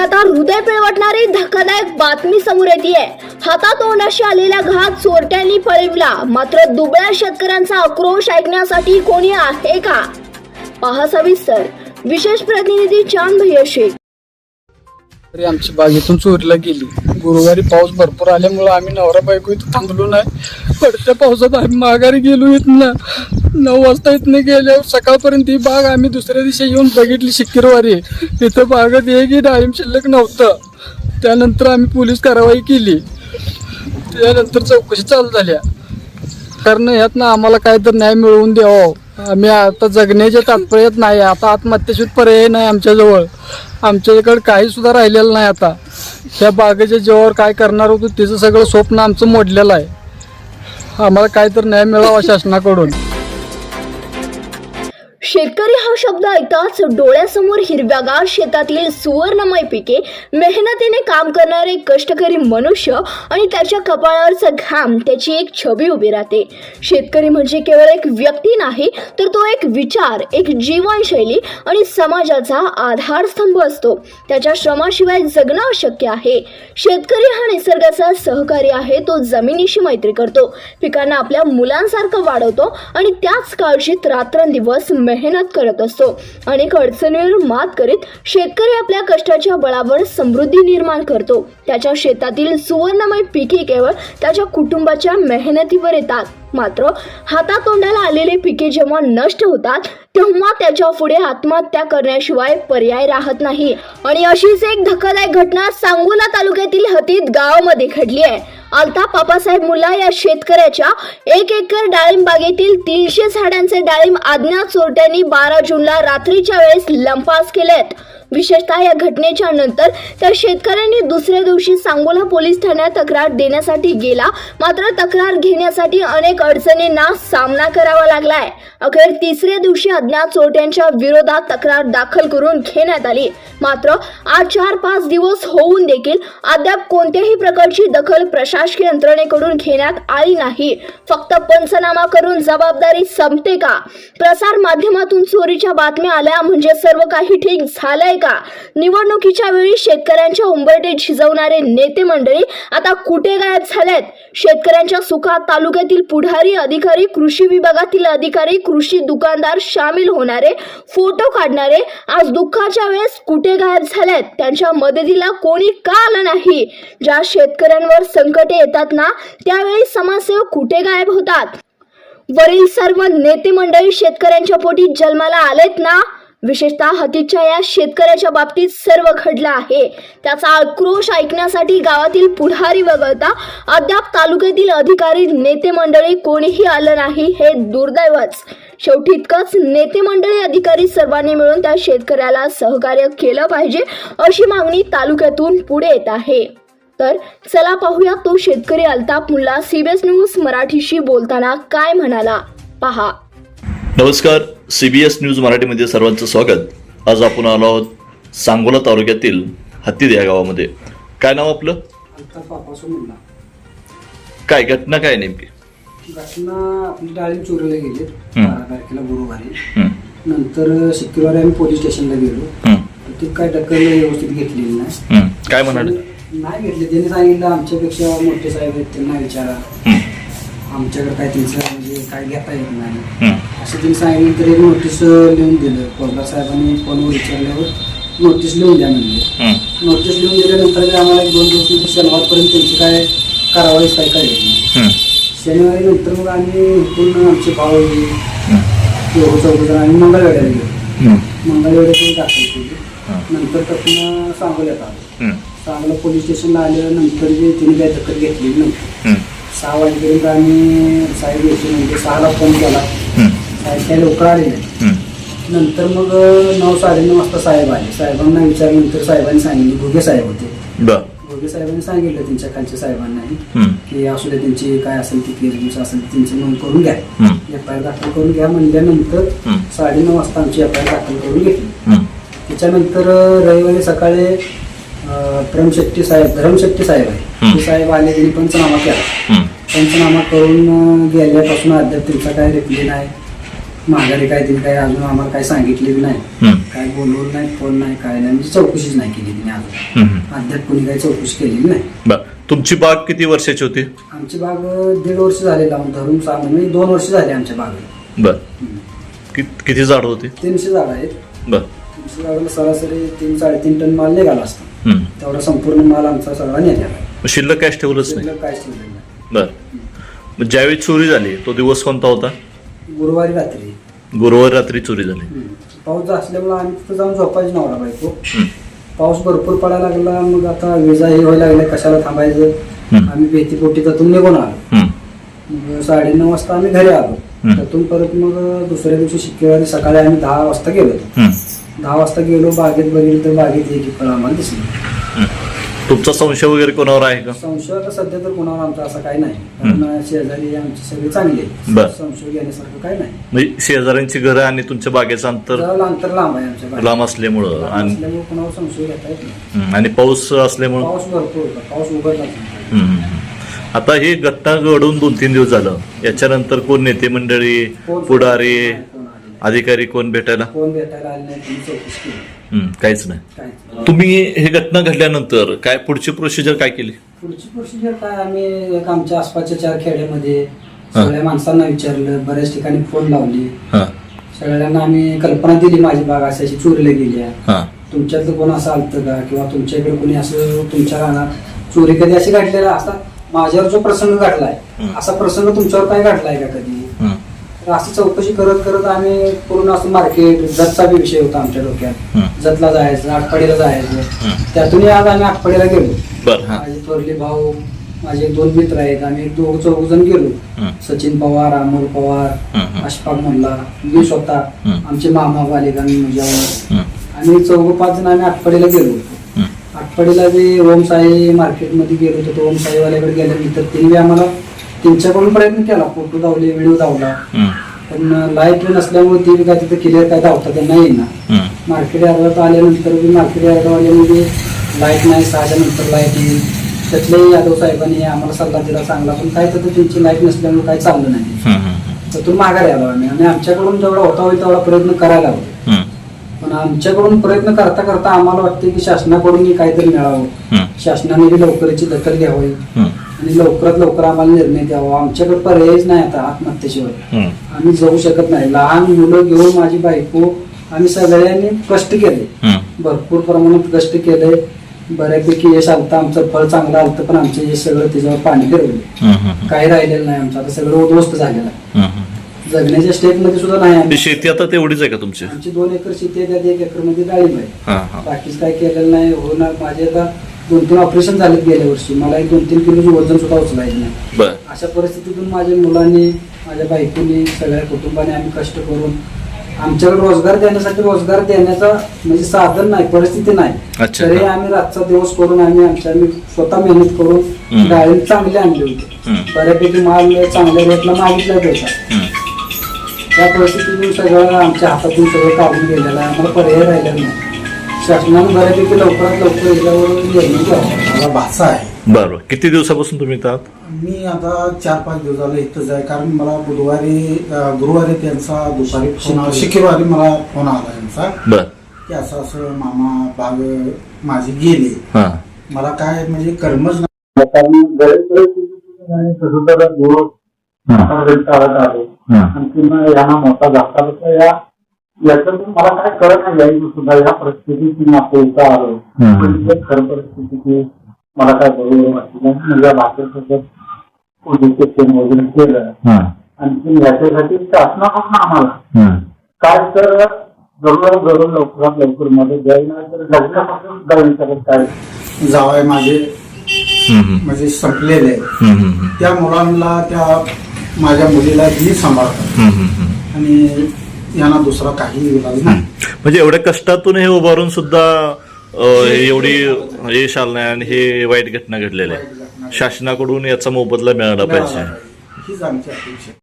आता हृदय पिळवटणारी धक्कादायक बातमी समोर येते हातात हातातोंडाशी आलेला घात चोरट्यांनी पळविला. मात्र दुबळ्या शेतकऱ्यांचा आक्रोश ऐकण्यासाठी कोणी आहे का? पहा सविस्तर. विशेष प्रतिनिधी चांद भैया शेख आमची बागेतून चोरीला गेली. गुरुवारी पाऊस भरपूर आल्यामुळं आम्ही नवरा बायको इथं थांबलो नाही. पडत्या पावसात आम्ही माघारी गेलो इथनं. नऊ वाजता इथनं गेल्यावर सकाळपर्यंत ही बाग आम्ही दुसऱ्या दिवशी येऊन बघितली शिक्कीरवारी इथं बागेत एक डाळिंब शिल्लक नव्हतं. त्यानंतर आम्ही पोलीस कारवाई केली. त्यानंतर चौकशी चालू झाल्या. कारण ह्यातनं आम्हाला काय तर न्याय मिळवून द्यावा. आम्ही आता जगण्याच्या तात्पर्यात नाही. आता आत्महत्येशिवाय पर्याय नाही आमच्याजवळ. आमच्याकडे काही सुद्धा राहिलेलं नाही आता. ह्या बागेच्या जेव्हा काय करणार होतो त्याचं सगळं स्वप्न आमचं मोडलेलं आहे. आम्हाला काहीतरी न्याय मिळावा शासनाकडून. शेतकरी हा शब्द ऐकताच डोळ्यासमोर हिरव्यागार शेतातील सुवर्णमय पिके मेहनतीने काम करणारे कष्टकरी मनुष्य आणि त्याच्या कपाळावरचा घाम त्याची एक छबी उभी राहते. शेतकरी म्हणजे केवळ एक व्यक्ती नाही तर तो एक विचार एक जीवनशैली आणि समाजाचा आधारस्तंभ असतो. त्याच्या श्रमाशिवाय जगणं अशक्य आहे. शेतकरी हा निसर्गाचा सहकारी आहे तो जमिनीशी मैत्री करतो. पिकांना आपल्या मुलांसारखं वाढवतो आणि त्याच काळजीत रात्रंदिवस मेहनत करत असतो. अनेक अडचणीवर मात करीत शेतकरी आपल्या कष्टाच्या बळावर समृद्धी निर्माण करतो. त्याच्या शेतातील सुवर्णमय पिके केवळ त्याच्या कुटुंबाच्या मेहनतीवर येतात. मात्र हातातोंडाला आलेले पिके जेव्हा नष्ट होतात तेव्हा त्याच्या पुढे आत्महत्या करण्याशिवाय पर्याय राहत नाही. आणि अशीच एक धक्कादायक घटना सांगोला तालुक्यातील हतीत गावामध्ये घडली आहे. आलता बाबासाहेब मुला या शेतकऱ्याच्या एक एकर डाळिंब बागेतील तीनशे झाडांचे डाळिंब अज्ञात चोरट्यांनी बारा जूनला रात्रीच्या वेळेस लंपास केलेत. विशेषतः या घटनेच्या नंतर त्या शेतकऱ्यांनी दुसऱ्या दिवशी सांगोला पोलीस ठाण्यात तक्रार देण्यासाठी गेला. मात्र तक्रार घेण्यासाठी अनेक अडचणींना सामना करावा लागलाय. अखेर तिसऱ्या दिवशी अज्ञात चोरट्यांच्या विरोधात तक्रार दाखल करून घेण्यात आली. मात्र आज चार पाच दिवस होऊन देखील अद्याप कोणत्याही प्रकारची दखल प्रशासकीय यंत्रणेकडून घेण्यात आली नाही. फक्त पंचनामा करून जबाबदारी संपते का? प्रसार माध्यमातून चोरीच्या बातम्या आल्या म्हणजे सर्व काही ठीक झालंय का? निवडणुकीच्या वेळी शेतकऱ्यांच्या उंबरटे झिजवणारे नेते मंडळी आता कुठे गायब झालेत? शेतकऱ्यांच्या सुखात तालुक्यातील पुढारी अधिकारी कृषी विभागातील अधिकारी कृषी दुकानदार सामील होणारे फोटो काढणारे आज दुःखाच्या वेळेस कुठे गायब झालेत? त्यांच्या मदतीला कोणी का आलं नाही? ज्या शेतकऱ्यांवर संकटे येतात ना त्यावेळी समाजसेवक कुठे गायब होतात? वरील सर्व नेते मंडळी शेतकऱ्यांच्या पोटी जन्माला आलेत ना? विशेषतः हतीच्या या शेतकऱ्याच्या बाबतीत सर्व घडलं आहे. त्याचा आक्रोश ऐकण्यासाठी गावातील पुढारी वगळता अद्याप तालुक्यातील अधिकारी नेते मंडळी कोणीही आलं नाही हे दुर्दैवच. शेवटी इतकंच नेते मंडळी अधिकारी सर्वांनी मिळून त्या शेतकऱ्याला सहकार्य केलं पाहिजे अशी मागणी तालुक्यातून पुढे येत आहे. तर चला पाहूया तो शेतकरी अल्ताप मुल्ला सीबीएस न्यूज मराठीशी बोलताना काय म्हणाला. पहा. नमस्कार. सी बी एस न्यूज मराठीमध्ये सर्वांचं स्वागत. आज आपण आलो आहोत सांगोला तालुक्यातील हत्तीद या गावामध्ये. काय नाव आपलं? काय घटना काय नेमकी? घटना आपली डाळिंब चोरीला गेले. बारा तारखेला गुरुवारी. नंतर शुक्रवारी आम्ही पोलीस स्टेशनला गेलो. ते काय दखल व्यवस्थित घेतलेली नाही. काय म्हणाले? नाही घेतले. त्यांनी सांगितलं आमच्यापेक्षा मोठे साहेब आहेत त्यांना विचारा. आमच्याकडे काय त्यांचं म्हणजे काय घेता येत नाही. असं त्यांनी सांगितलं तर एक नोटीस लिहून दिलं. पवार साहेबांनी फोनवर विचारल्यावर नोटीस लिहून द्या म्हणले. हं, नोटीस लिहून दिल्यानंतर आम्हाला एक दोन दिवस शनिवारपर्यंत त्यांची काय कारवाई काय हं, शनिवारी नंतर मग आम्ही इथून आमचे दोघं चौघ आम्ही मंगळवेड्याला गेलो. हं, मंगळवेड्यातून दाखल केली. नंतर तिथून सांगोल्यात आलो. सांगोला पोलीस स्टेशनला आल्यानंतर जे तिने काही दखल घेतलेली नव्हती सहा वाजेपर्यंत आम्ही साहेब यायचे म्हणजे सहाला फोन केला. साहेब काही लवकर आले नाही नंतर मग नऊ साडेनऊ वाजता साहेब आले. साहेबांना विचारल्यानंतर साहेबांनी सांगितले घुगे साहेब होते. घुगे साहेबांनी सांगितलं त्यांच्या खालच्या साहेबांनाही हं, की असू द्या त्यांची काय असेल ती केस असेल त्यांची नोंद करून घ्या. एफ आय आर दाखल करून घ्या म्हणल्यानंतर हं, साडेनऊ वाजता आमची एफ आय आर दाखल करून घेतली. त्याच्यानंतर रविवारी सकाळी अं, प्रेमशेट्टी साहेब धरमशेट्टी साहेब आहे. ते साहेब आले त्यांनी पंचनामा केला. हं, पंचनामा करून गेल्यापासून अद्याप त्यांचा काय रिप्लाय नाही. माघारी काय तिने काय अजून आम्हाला काय सांगितले बी नाही काय बोलवलं नाही फोन नाही काय नाही. म्हणजे चौकशीच नाही केली तिने अजून. अद्याप कोणी काही चौकशी केलेली नाही. तुमची बाग किती वर्षाची होती? आमची बाग दीड वर्ष झाले लावून धरून सहा म्हणजे दोन वर्ष झाले आमच्या बागेला बर. किती झाड होती? तीनशे झाडं आहेत. बर. तीनशे झाडाला सरासरी तीन साडेतीन टन माल निघाला असता. तेवढा संपूर्ण माल आमचा सगळा मग शिल्लक कॅश ठेवलंच नाही. शिल्लक काहीच नाही. बर. ज्यावेळी चोरी झाली तो दिवस कोणता होता? गुरुवारी रात्री. गुरुवारी रात्री चोरी झाली. पाऊस असल्यामुळे आम्ही तिथं जाऊन झोपायचं नवरा बायको. पाऊस भरपूर पडायला लागला मग आता विजा हे व्हायला लागले कशाला थांबायचं. आम्ही भीतीपोटी त्यातून निघून आलो. मग साडेनऊ वाजता आम्ही घरी आलो. त्यातून परत मग दुसऱ्या दिवशी शुक्रवारी सकाळी आम्ही दहा वाजता गेलो. दहा वाजता गेलो बागेत बघितलं तर बागेत एक फळ आम्हाला दिसली. तुमचा संशय वगैरे कोणावर आहे का? संशय आता सध्या तर कोणावर आमचा असं काही नाही. कारण शेजारी आमची सगळी चांगली आहे बर. संशय घेण्यासारखं काही नाही. म्हणजे शेजाऱ्यांची घरं आणि तुमच्या बागेचं अंतर जरा अंतर लांब आहे आमच्या बागेत. लांब असल्यामुळं लांब आणि असल्यामुळे कोणावर संशय घेता येत नाही. आणि पाऊस असल्यामुळं? पाऊस भरपूर होता. पाऊस उघडला नाही. आता ही घटना घडून दोन तीन दिवस झालं. याच्यानंतर कोण नेते मंडळी पुढारी? कोण. अधिकारी कोण भेटायला? कोण भेटायला आले नाही तुम्ही चौकशी केली. हम्म, काहीच नाही. तुम्ही हे घटना घडल्यानंतर काय पुढची प्रोसिजर काय केली? पुढची प्रोसिजर काय आम्ही एक आमच्या आसपासच्या चार खेड्यामध्ये सगळ्या माणसांना विचारलं बऱ्याच ठिकाणी फोन लावली. हा. सगळ्यांना आम्ही कल्पना दिली माझी बाग अशी चोरीला गेली आहे हा. तुमच्यातलं कोण असं आलतं का? किंवा तुमच्या इकडे कोणी असं तुमच्या रानात चोरी कधी अशी घडलेला? असा माझ्यावर जो प्रसंग घडलाय. असा प्रसंग तुमच्यावर काय घडलाय का कधी? अशी चौकशी करत करत आम्ही पूर्ण असं मार्केट जतचा बी विषय होता आमच्या डोक्यात. जतला जायचं आटपाडीला जायचं. हम्म. त्यातूनही आज आम्ही आटपाडीला गेलो. बर माझे थोरले भाऊ माझे दोन मित्र आहेत. आम्ही दोघ चौघ जण गेलो. सचिन पवार अमोल पवार अशफाक मोल्ला मी स्वतः. आमचे मामा बालिकां मुजावर आम्ही चौघ पाच जण आम्ही आटपाडीला गेलो. हम्म, आटपाडीला जे ओम साई मार्केटमध्ये गेलो होतो तो ओम साईवाल्याकडे गेल्यानंतर त्यांनी आम्हाला त्यांच्याकडून प्रयत्न केला फोटो धावले व्हिडिओ धावला पण लाइट नसल्यामुळे ते काय तिथे क्लिअर काय धावता त्यांना येईना मार्केट यार्डात आल्यानंतर मार्केट यार्डवाल्यामध्ये लाइट नाही सहाच्या नंतर लाइट येईल. त्यातल्याही यादव साहेबांनी आम्हाला सल्ला दिला चांगला पण काय तर त्यांची लाइट नसल्यामुळे काय चाललं नाही. हम्म, त्यातून माघारी आलो आम्ही आणि आमच्याकडून जेवढा होता होईल तेवढा प्रयत्न करायला हवं पण आमच्याकडून प्रयत्न करता करता आम्हाला वाटते की शासनाकडून काहीतरी मिळावं. शासनाने लवकरची दखल घ्यावी. आणि लवकरात लवकर आम्हाला निर्णय द्यावा. आमच्याकडे पर्यायच नाही आता आत्महत्येशिवाय. आम्ही जाऊ शकत नाही. लहान मुलं घेऊन माझी बायको आम्ही सगळ्यांनी कष्ट केले. भरपूर प्रमाणात कष्ट केले. बऱ्यापैकी यश आलतं आमचं फळ चांगलं आलतं पण आमचं यश सगळं त्याच्यावर पाणी फिरवले. काही राहिलेलं नाही आमचं. आता सगळं उद्ध्वस्त झालेलं. आहे. जगण्याच्या स्टेपमध्ये सुद्धा नाही शेती आता तेवढीच आहे का तुमची? आमची दोन एकर शेती आहे त्यात एक एकरमध्ये डाळिंब आहे. बाकीच काय केलेलं नाही. होणार. माझे आता दोन तीन ऑपरेशन झालेत गेल्या वर्षी. मला एक दोन तीन किलोचं वजन सुद्धा उचलायचं नाही. बर. अशा परिस्थितीतून माझ्या मुलांनी माझ्या बायकोनी सगळ्या कुटुंबाने आम्ही कष्ट करून आमच्याकडे रोजगार देण्यासाठी रोजगार देण्याचा म्हणजे साधन नाही परिस्थिती नाही. अच्छा. तरी आम्ही रातचा दिवस करून आम्ही आमच्या आम्ही स्वतः मेहनत हम्म. करून डाळिंब चांगले आणले होते. हम्म. बऱ्यापैकी माल चांगल्या रेटला मागितला होता हम्म, त्या परिस्थितीतून सगळं आमच्या हातातून सगळं काढून गेलेलं आहे. आम्हाला पर्याय राहिलेला नाही. शासनाने बऱ्यापैकी लवकरात लवकर याच्यावर निर्णय घ्यावा. मला भाचा आहे. बर किती दिवसापासून तुम्ही इथं आहात? मी आता चार पाच दिवस झाले इथंच आहे कारण मला बुधवारी अं, गुरुवारी त्यांचा दुपारी फोन आला. शुक्रवारी मला फोन आला त्यांचा. बर. की असं असं मामा बाग माझी गेली. हा. मला काय म्हणजे कर्मच नाही. कारण आणि दिवस चालत आलो. आणि पुन्हा यांना मोठा तर या याच्यातून मला काय कळत नाही यायचं सुद्धा या परिस्थितीत मी इथं आलो. पण खरं परिस्थिती मला काय बरोबर वाटलं नाही. म्हणजे भाषेसोबत उद्योजक वगैरे केलं. आणखी याच्यासाठी शासनाकडून आम्हाला काय तर जरूर जरूर लवकरात लवकर द्यावी नाही तर लग्नापासून जाईल करत काय जावाय माझे म्हणजे संपलेले. त्या मुलांना त्या माझ्या मुलीला मी सांभाळतात. आणि यांना दुसरा काही इलाज नाही. म्हणजे एवढ्या कष्टातून हे उभारून सुद्धा अं, एवढी यश आलं नाही आणि हे वाईट घटना घडलेल्या आहे शासनाकडून याचा मोबदला मिळाला पाहिजे. हीच आमची अपेक्षा आहे.